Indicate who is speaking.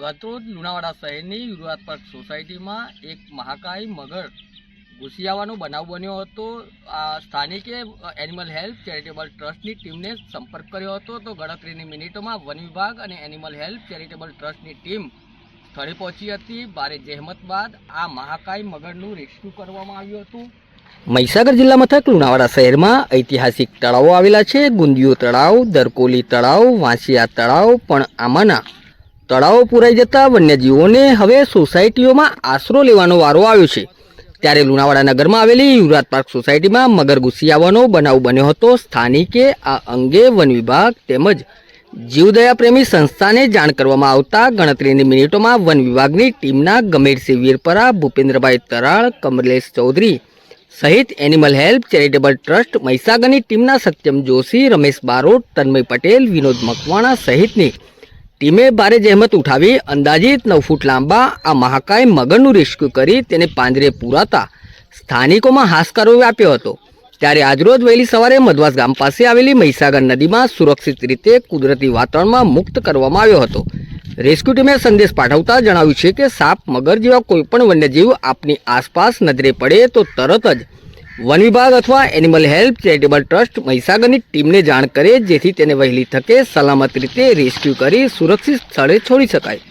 Speaker 1: ગતરોજ લુણાવાડા શહેરની પાર્ક સોસાયટીમાં એક મહાકાય મગર ઘૂસી બનાવ બન્યો હતો. આ સ્થાનિકે એનિમલ હેલ્થ ચેરિટેબલ ટ્રસ્ટની ટીમને સંપર્ક કર્યો હતો. તો ગણતરીની મિનિટોમાં વન વિભાગ અને એનિમલ હેલ્થ ચેરિટેબલ ટ્રસ્ટની ટીમ સ્થળે પહોંચી હતી. ભારે જહેમત બાદ આ મહાકાય મગરનું રેસ્ક્યુ કરવામાં આવ્યું હતું. મહીસાગર જિલ્લા મથક લુણાવાડા શહેરમાં ઐતિહાસિક તળાવો આવેલા છે. ગુંદિયો તળાવ, દરકોલી તળાવ, વાંસિયા તળાવ, પણ આમાંના તળાવો પુરાઈ જતા વન્યજીવોને હવે સોસાયટીઓમાં આશરો લેવાનો વારો આવ્યો છે. ત્યારે લુણાવાડા નગરમાં આવેલી યુવરાજ પાર્ક સોસાયટીમાં મગર ઘૂસી આવવાનો બનાવ બન્યો હતો. સ્થાનિકે આ અંગે વન વિભાગ તેમજ જીવદયા પ્રેમી સંસ્થાને જાણ કરવામાં આવતા ગણતરીની મિનિટોમાં વન વિભાગની ટીમના ગંભીરસિંહ વીરપરા ભૂપેન્દ્રભાઈ તરાળ, કમલેશ ચૌધરી સહિત એનિમલ હેલ્પ ચેરિટેબલ ટ્રસ્ટ મહીસાગરની ટીમના સત્યમ જોશી, રમેશ બારોટ, તન્મય પટેલ, વિનોદ મકવાણા સહિતની ટીમે ભારે જહેમત ઉઠાવી અંદાજિત નવ ફૂટ લાંબા આ મહાકાય મગરનું રેસ્ક્યુ કરી તેને પાંજરે પૂરાતા સ્થાનિકોમાં હાશકારો વ્યાપ્યો હતો. ત્યારે આજરોજ વહેલી સવારે મધવાસ ગામ પાસે આવેલી મહીસાગર નદીમાં સુરક્ષિત રીતે કુદરતી વાતાવરણમાં મુક્ત કરવામાં આવ્યો હતો. રેસ્ક્યુ ટીમે સંદેશ પાઠવતા જણાવ્યું છે કે સાપ મગર જેવા કોઈપણ વન્યજીવ આપની આસપાસ નજરે પડે તો તરત જ વન વિભાગ અથવા એનિમલ હેલ્પ ચેરિટેબલ ટ્રસ્ટ મહીસાગરની ટીમને જાણ કરે જેથી તેને વહેલી તકે સલામત રીતે રેસ્ક્યુ કરી સુરક્ષિત સ્થળે છોડી શકાય.